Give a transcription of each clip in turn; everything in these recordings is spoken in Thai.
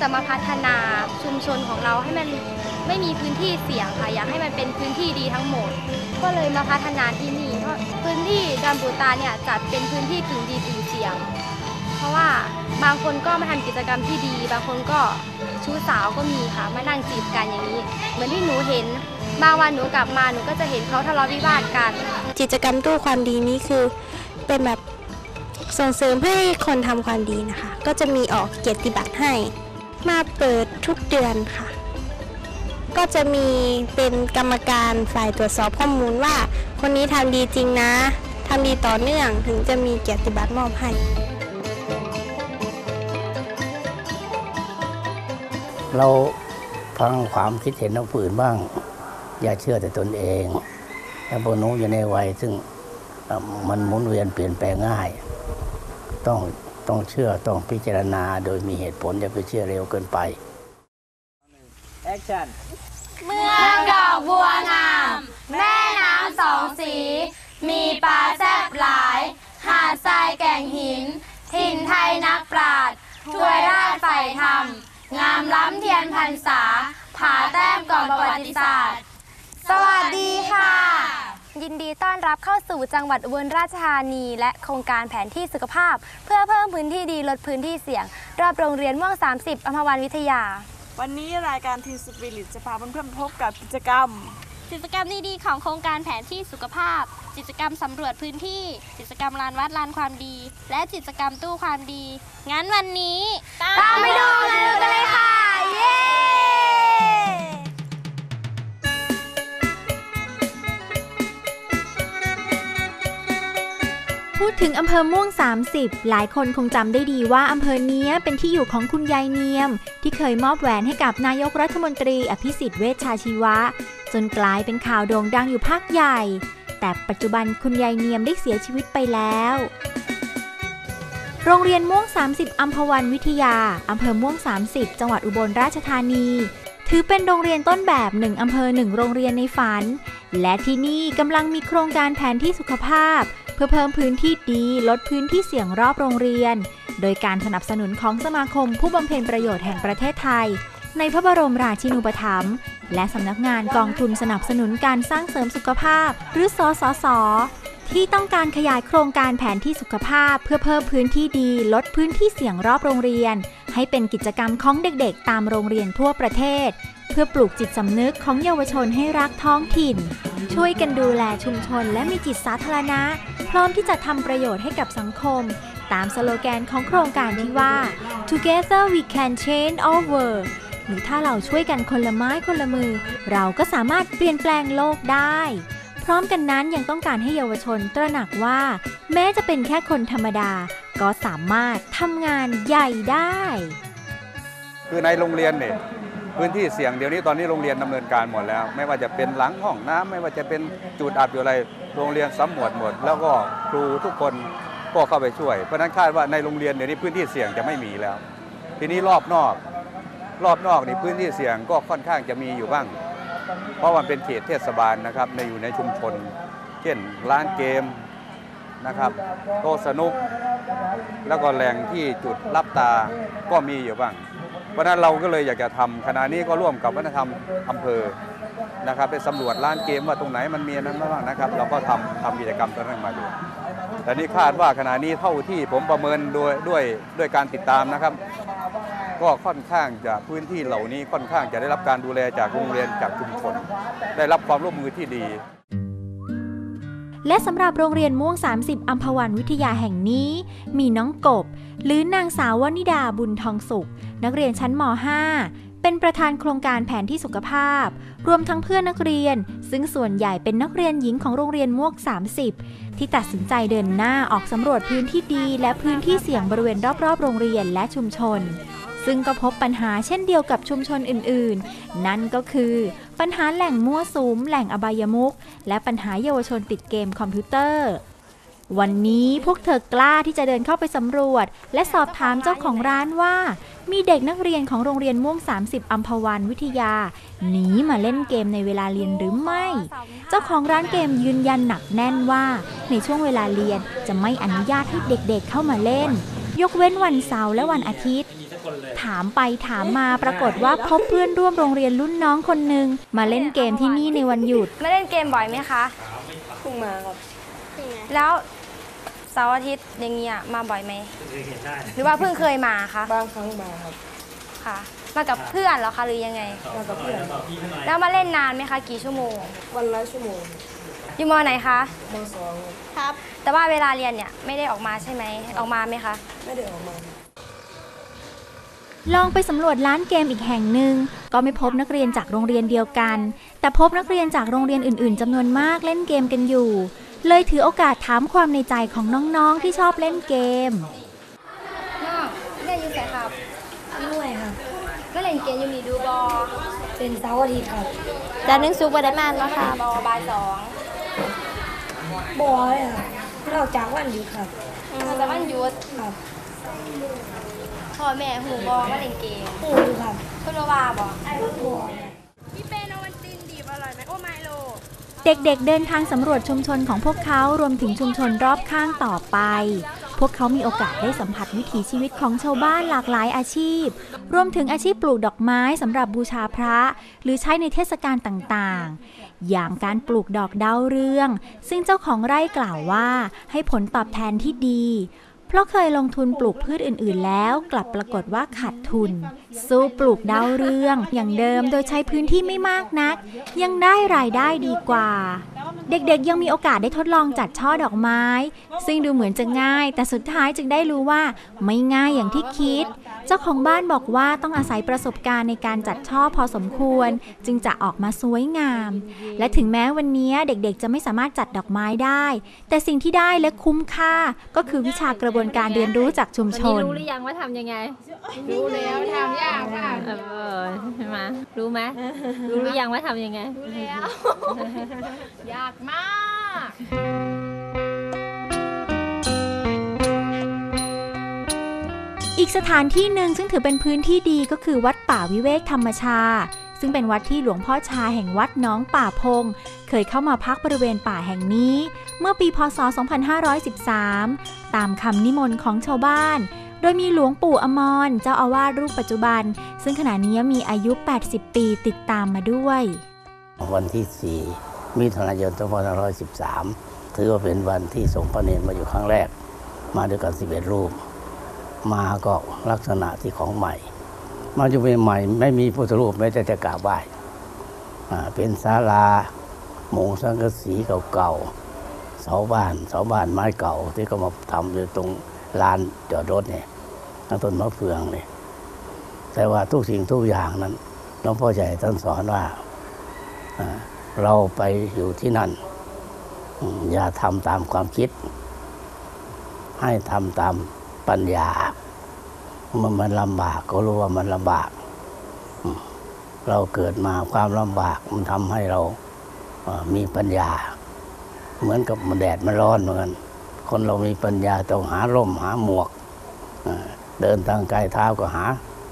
จะมาพัฒนาชุมชนของเราให้มันไม่มีพื้นที่เสี่ยงค่ะ อยากให้มันเป็นพื้นที่ดีทั้งหมด ก็เลยมาพัฒนาที่นี่เพราะพื้นที่ดอนปูตาเนี่ยจัดเป็นพื้นที่กึ่งดีกึ่งเสี่ยง เพราะว่าบางคนก็มาทำกิจกรรมที่ดี บางคนก็ชู้สาวก็มีค่ะ มานั่งจีบกันอย่างนี้ เหมือนที่หนูเห็นบางวันหนูกลับมาหนูก็จะเห็นเขาทะเลาะวิวาทกัน กิจกรรมตู้ความดีนี้คือเป็นแบบส่งเสริมให้คนทำความดีนะคะ ก็จะมีออกเกียรติบัตรให้ มาเปิดทุกเดือนค่ะ ก็จะมีเป็นกรรมการฝ่ายตรวจสอบข้อมูลว่า คนนี้ทำดีจริงนะทำดีต่อเนื่องถึงจะมีเกียรติบัตรมอบให้ เราฟังความคิดเห็นของผู้อื่นบ้าง อย่าเชื่อแต่ตนเองและพวกนูอยู่ในวัยซึ่งมันหมุนเวียนเปลี่ยนแปลงง่าย ต้อง ต้องเชื่อต้องพิจารณาโดยมีเหตุผลอย่าไปเชื่อเร็วเกินไป Action เมืองดอกบัวงาม แม่น้ำสองสี มีปลาแซบหลาย หาดทรายแก่งหิน ถิ่นไทยนักปราดช่วยราชใฝ่ธรรม งามล้ำเทียนพรรษา ผาแต้มก่อนประวัติศาสตร์ สวัสดีค่ะ ยินดีต้อนรับเข้าสู่จังหวัดอุบลราชธานี และโครงการแผนที่สุขภาพ เพื่อเพิ่มพื้นที่ดีลดพื้นที่เสี่ยง รอบโรงเรียนม่วง 30อัมพวันวิทยา วันนี้รายการทีสปิริตจะพาเพื่อนๆไปพบกับกิจกรรม กิจกรรมดีๆของโครงการแผนที่สุขภาพ กิจกรรมสำรวจพื้นที่ กิจกรรมลานวัดลานความดี และกิจกรรมตู้ความดี งั้นวันนี้ ตามไปดูกันเลยค่ะ ถึงอำเภอม่วง 30 หลายคนคงจำได้ดีว่าอำเภอเนี้ยเป็นที่อยู่ของคุณยายเนียม ที่เคยมอบแหวนให้กับนายกรัฐมนตรีอภิสิทธิ์เวชชาชีวะ จนกลายเป็นข่าวโด่งดังอยู่พักใหญ่ แต่ปัจจุบันคุณยายเนียมได้เสียชีวิตไปแล้ว โรงเรียนม่วง 30อัมพวันวิทยาอำเภอม่วง 30 จังหวัดอุบลราชธานี ถือเป็นโรงเรียนต้นแบบหนึ่งอำเภอหนึ่งโรงเรียนในฝัน และที่นี่กำลังมีโครงการแผนที่สุขภาพ พื่อเพิ่มพื้นที่ดีลดพื้นที่เสี่ยงรอบโรงเรียน โดยการสนับสนุนของสมาคมผู้บำเพ็ญประโยชน์แห่งประเทศไทย ในพระบรมราชินูปถัมภ์และสำนักงานกองทุนสนับสนุนการสร้างเสริมสุขภาพ หรือสสส ที่ต้องการขยายโครงการแผนที่สุขภาพ เพื่อเพิ่มพื้นที่ดี ลดพื้นที่เสี่ยงรอบโรงเรียน ให้เป็นกิจกรรมของเด็กๆ ตามโรงเรียนทั่วประเทศ เพื่อปลูกจิตสำนึกของเยาวชนให้รักท้องถิ่น ช่วยกันดูแลชุมชนและมีจิตสาธารณะ พร้อมที่จะทำประโยชน์ให้กับสังคม ตามสโลแกนของโครงการที่ว่า Together we can change our world หรือถ้าเราช่วยกันคนละไม้คนละมือ เราก็สามารถเปลี่ยนแปลงโลกได้ พร้อมกันนั้นยังต้องการให้เยาวชนตระหนักว่า แม้จะเป็นแค่คนธรรมดา ก็สามารถทำงานใหญ่ได้ คือในโรงเรียนเนี่ยพื้นที่เสี่ยงเดี๋ยวนี้ตอนนี้โรงเรียนดำเนินการหมดแล้ว ไม่ว่าจะเป็นหลังห้องน้ำไม่ว่าจะเป็นจุดอับอยู่อะไรโรงเรียนสำรวจหมด แล้วก็ครูทุกคนก็เข้าไปช่วย เพราะฉะนั้นคาดว่าในโรงเรียนเดี๋ยวนี้พื้นที่เสี่ยงจะไม่มีแล้ว ทีนี้รอบนอก รอบนอกนี่พื้นที่เสี่ยงก็ค่อนข้างจะมีอยู่บ้าง เพราะมันเป็นเขตเทศบาลนะครับในอยู่ในชุมชน เช่นร้านเกม นะครับโต๊ะสนุก แล้วก็แหล่งที่จุดรับตาก็มีอยู่บ้าง เพราะนั้นเราก็เลยอยากจะทำขณะนี้ก็ร่วมกับวัฒนธรรมอำเภอนะครับไปสำรวจร้านเกมว่าตรงไหนมันมีอันนั้นบ้างนะครับ เราก็ทำทำกิจกรรมตัวนั้นมาดูแต่นี่คาดว่าขณะนี้เท่าที่ผมประเมินโดยด้วยด้วยการติดตามนะครับ ก็ค่อนข้างจะพื้นที่เหล่านี้ค่อนข้างจะได้รับการดูแลจากโรงเรียนจากชุมชนได้รับความร่วมมือที่ดี และสำหรับโรงเรียนม่วง 30อัมพวันวิทยาแห่งนี้ มีน้องกบ หรือนางสาววนิดาบุญทองสุข นักเรียนชั้นม .5 เป็นประธานโครงการแผนที่สุขภาพ รวมทั้งเพื่อนนักเรียน ซึ่งส่วนใหญ่เป็นนักเรียนหญิงของโรงเรียนม่วง30 ที่ตัดสินใจเดินหน้าออกสำรวจพื้นที่ดี และพื้นที่เสี่ยงบริเวณรอบๆ โรงเรียนและชุมชน ซึ่งก็พบปัญหาเช่นเดียวกับชุมชนอื่นๆ นั่นก็คือปัญหาแหล่งมั่วสุมแหล่งอบายมุขและปัญหาเยาวชนติดเกมคอมพิวเตอร์ วันนี้พวกเธอกล้าที่จะเดินเข้าไปสำรวจ และสอบถามเจ้าของร้านว่า มีเด็กนักเรียนของโรงเรียนม่วง 30 อัมพวันวิทยาหนีมาเล่นเกมในเวลาเรียนหรือไม่ เจ้าของร้านเกมยืนยันหนักแน่นว่า ในช่วงเวลาเรียนจะไม่อนุญาตให้เด็กๆเข้ามาเล่น ยกเว้นวันเสาร์และวันอาทิตย์ ถามไปถามมาปรากฏว่าพบเพื่อนร่วมโรงเรียนรุ่นน้องคนหนึ่งมาเล่นเกมที่นี่ในวันหยุดไม่เล่นเกมบ่อยไหมคะเพิ่งมาครับแล้วเสาร์อาทิตย์อย่างเงี้ยมาบ่อยไหมหรือว่าเพิ่งเคยมาคะบางครั้งมาครับค่ะ มากับเพื่อนเหรอคะหรือยังไง มากับเพื่อนแล้วมาเล่นนานไหมคะ กี่ชั่วโมง วันละชั่วโมงอยู่มอไหนคะมสองครับ แต่ว่าเวลาเรียนเนี่ยไม่ได้ออกมาใช่ไหมออกมาไหมคะ ไม่ได้ออกมา ลองไปสำรวจร้านเกมอีกแห่งหนึ่ง ก็ไม่พบนักเรียนจากโรงเรียนเดียวกัน แต่พบนักเรียนจากโรงเรียนอื่น ๆจำนวนมากเล่นเกมกันอยู่ เลยถือโอกาสถามความในใจของน้องๆที่ชอบเล่นเกมน้องเรียนอยู่ไหนครับด้วยครับก็เล่นเกมอยู่นี่ดูบอเป็นเสาร์อาทิตย์ครับจันทร์นึงซุกวันได้มานมาค่ะบอบายสองบอยครับนอกจากวันหยุดครับเราจะวันหยุดครับ พ่อแม่หูบอมาเล่นเกมปูครับเพื่อนว่าบอบอยพี่เปโนวันตินดีอร่อยไหมโอ้ไมโล เด็กๆเดินทางสำรวจชุมชนของพวกเขารวมถึงชุมชนรอบข้างต่อไป พวกเขามีโอกาสได้สัมผัสวิถีชีวิตของชาวบ้านหลากหลายอาชีพ รวมถึงอาชีพปลูกดอกไม้สำหรับบูชาพระ หรือใช้ในเทศกาลต่างๆ อย่างการปลูกดอกดาวเรือง ซึ่งเจ้าของไร่กล่าวว่าให้ผลตอบแทนที่ดี เพราะเคยลงทุนปลูกพืชอื่น ๆ แล้ว กลับปรากฏว่าขาดทุนสู้ปลูกดาวเรือง อย่างเดิมโดยใช้พื้นที่ไม่มากนัก ยังได้รายได้ดีกว่า เด็กๆยังมีโอกาสได้ทดลองจัดช่อดอกไม้ ซึ่งดูเหมือนจะง่าย แต่สุดท้ายจึงได้รู้ว่าไม่ง่ายอย่างที่คิด เจ้าของบ้านบอกว่าต้องอาศัยประสบการณ์ในการจัดช่อพอสมควร จึงจะออกมาสวยงาม และถึงแม้วันนี้เด็กๆ จะไม่สามารถจัดดอกไม้ได้ แต่สิ่งที่ได้และคุ้มค่าก็คือวิชากระบวนการเรียนรู้จากชุมชนรู้หรือยังว่าทำยังไงรู้แล้วทำยากมากเออใช่ไหมรู้ไหมรู้หรือยังว่าทำยังไง รู้แล้ว ยากมากอีกสถานที่หนึ่งซึ่งถือเป็นพื้นที่ดีก็คือวัดป่าวิเวกธรรมชา ซึ่งเป็นวัดที่หลวงพ่อชาแห่งวัดน้องป่าพง เคยเข้ามาพักบริเวณป่าแห่งนี้ เมื่อปีพศ 2513 ตามคำนิมนต์ของชาวบ้าน โดยมีหลวงปู่อมรเจ้าอาวาสรูปปัจจุบัน ซึ่งขณะนี้มีอายุ 80 ปีติดตามมาด้วย วันที่ 4 มิถุนายน2513 ถือว่าเป็นวันที่ส่งพระเนรมาอยู่ครั้งแรก มาด้วยกัน 11 รูป มาก็ลักษณะที่ของใหม่ มาอยู่ใหม่ไม่มีพุทธรูปไม่แต่จะกราบไหว้เป็นศาลาหมงสังกะสีเก่าๆเสาบ้านเสาบ้านไม้เก่าที่เขามาทำอยู่ตรง ลานจอดรถเนี่ยทั้งต้นมะเฟืองเนี่ยแต่ว่าทุกสิ่งทุกอย่างนั้นหลวงพ่อใหญ่ท่านสอนว่าเราไปอยู่ที่นั่น อย่าทำตามความคิด ให้ทำตามปัญญามื่อมันลำบากก็รู้ว่ามันลำบาก เราเกิดมาความลำบากมันทำให้เรามีปัญญา เหมือนกับมันแดดมันร้อนเหมือนกัน คนเรามีปัญญาต้องหาร่มหาหมวก เดินทางกายเท้าก็หา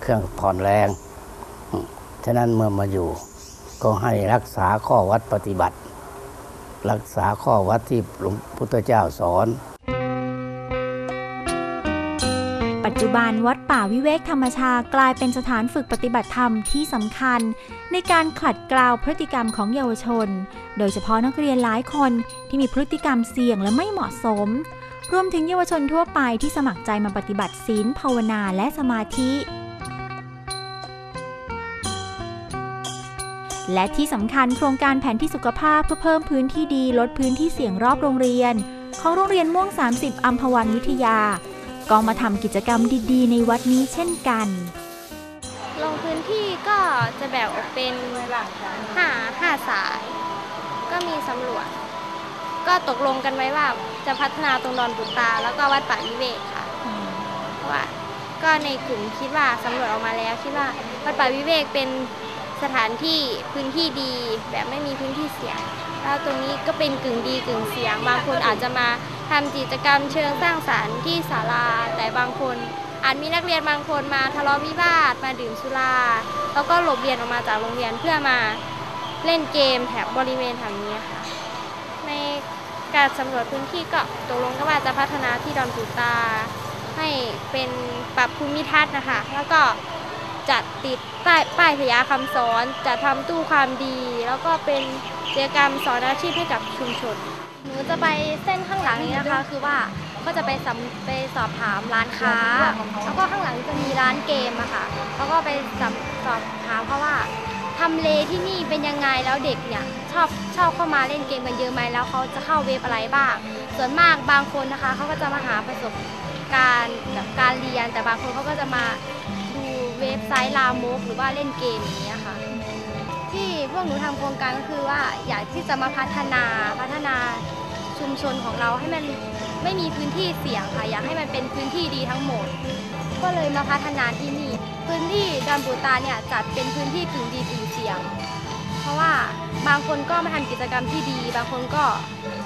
เครื่องผ่อนแรง ฉะนั้นเมื่อมาอยู่ก็ให้รักษาข้อวัดปฏิบัติ รักษาข้อวัดที่หลวงพุทธเจ้าสอน จจุบันวัดป่าวิเวกธรรมชากลายเป็นสถานฝึกปฏิบัติธรรมที่สำคัญ ในการขัดเกลาวพฤติกรรมของเยาวชน โดยเฉพาะนักเรียนหลายคนที่มีพฤติกรรมเสี่ยงและไม่เหมาะสม รวมถึงเยาวชนทั่วไปที่สมัครใจมาปฏิบัติศีลภาวนาและสมาธิ และที่สำคัญโครงการแผนที่สุขภาพเพื่อเพิ่มพื้นที่ดีลดพื้นที่เสี่ยงรอบโรงเรียน ของโรงเรียนม่วง 30อัมพวันวิทยา ก็มาทำกิจกรรมดีๆ ในวัดนี้เช่นกัน ลงพื้นที่ก็จะแบ่งออกเป็นห้าห้าสาย ก็มีสำรวจ ก็ตกลงกันไว้ว่าจะพัฒนาตรงดอนบุตา แล้วก็วัดป่าวิเวกค่ะเพราะว่าก็ในกลุ่มคิดว่าสำรวจออกมาแล้วคิดว่าวัดป่าวิเวกเป็นสถานที่พื้นที่ดีแบบไม่มีพื้นที่เสี่ยงแล้วตรงนี้ก็เป็นกึ่งดีกึ่งเสียงบางคนอาจจะมา ทำกิจกรรมเชิงสร้างสรรค์ที่ศาลา แต่บางคนอาจมีนักเรียนบางคนมาทะเลาะวิวาทมาดื่มสุราแล้วก็หลบเรียนออกมาจากโรงเรียนเพื่อมาเล่นเกมแถบบริเวณแถวนี้ค่ะ ในการสำรวจพื้นที่ก็ตกลงกันว่าจะพัฒนาที่ดอนปูตา ให้เป็นปรับภูมิทัศน์นะคะ แล้วก็จัดติดป้ายป้ายพยาคำสอนจะทำตู้ความดี แล้วก็เป็นกิจกรรมสอนอาชีพให้กับชุมชน หนูจะไปเส้นข้างหลังนี้นะคะ คือว่าก็จะไปสำไปสอบถามร้านค้า แล้วก็ข้างหลังจะมีร้านเกมอะค่ะ แล้วก็ไปสำสอบถามเพราะว่าทำเลที่นี่เป็นยังไงแล้วเด็กเนี่ยชอบชอบเข้ามาเล่นเกมกันเยอะไหมแล้วเขาจะเข้าเว็บอะไรบ้าง ส่วนมากบางคนนะคะเขาก็จะมาหาประสบการณ์แบบการเรียน แต่บางคนเขาก็จะมาดูเว็บไซต์ลามกหรือว่าเล่นเกมอย่างนี้ยค่ะ พวกหนูทำโครงการก็คือว่าอยากที่จะมาพัฒนาพัฒนาชุมชนของเราให้มันไม่มีพื้นที่เสี่ยงค่ะอยากให้มันเป็นพื้นที่ดีทั้งหมด ก็เลยมาพัฒนาที่นี่ พื้นที่ดอนปูตาเนี่ยจัดเป็นพื้นที่กึ่งดีกึ่งเสี่ยง เพราะว่าบางคนก็มาทำกิจกรรมที่ดี บางคนก็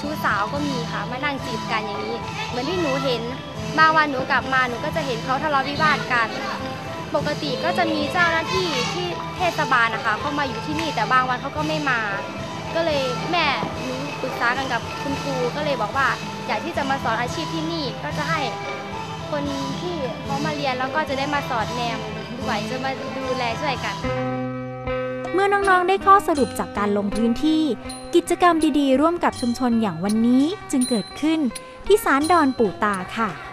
ชู้สาวก็มีค่ะมานั่งจีบกันอย่างนี้ เหมือนที่หนูเห็นบางวันหนูกลับมาหนูก็จะเห็นเขาทะเลาะวิวาทกัน ปกติก็จะมีเจ้าหน้าที่ที่เทศบาลนะคะ เข้ามาอยู่ที่นี่แต่บางวันเขาก็ไม่มา ก็เลยแม่หนูปรึกษากันกับคุณครูก็เลยบอกว่า อยากที่จะมาสอนอาชีพที่นี่ก็จะให้คนที่เขามาเรียนแล้วก็จะได้มาสอนแนมด้วยจะมาดูแลช่วยกันเมื่อน้อง ๆ ได้ข้อสรุปจากการลงพื้นที่ กิจกรรมดี ๆ ร่วมกับชุมชนอย่างวันนี้จึงเกิดขึ้นที่ศาลดอนปู่ตาค่ะ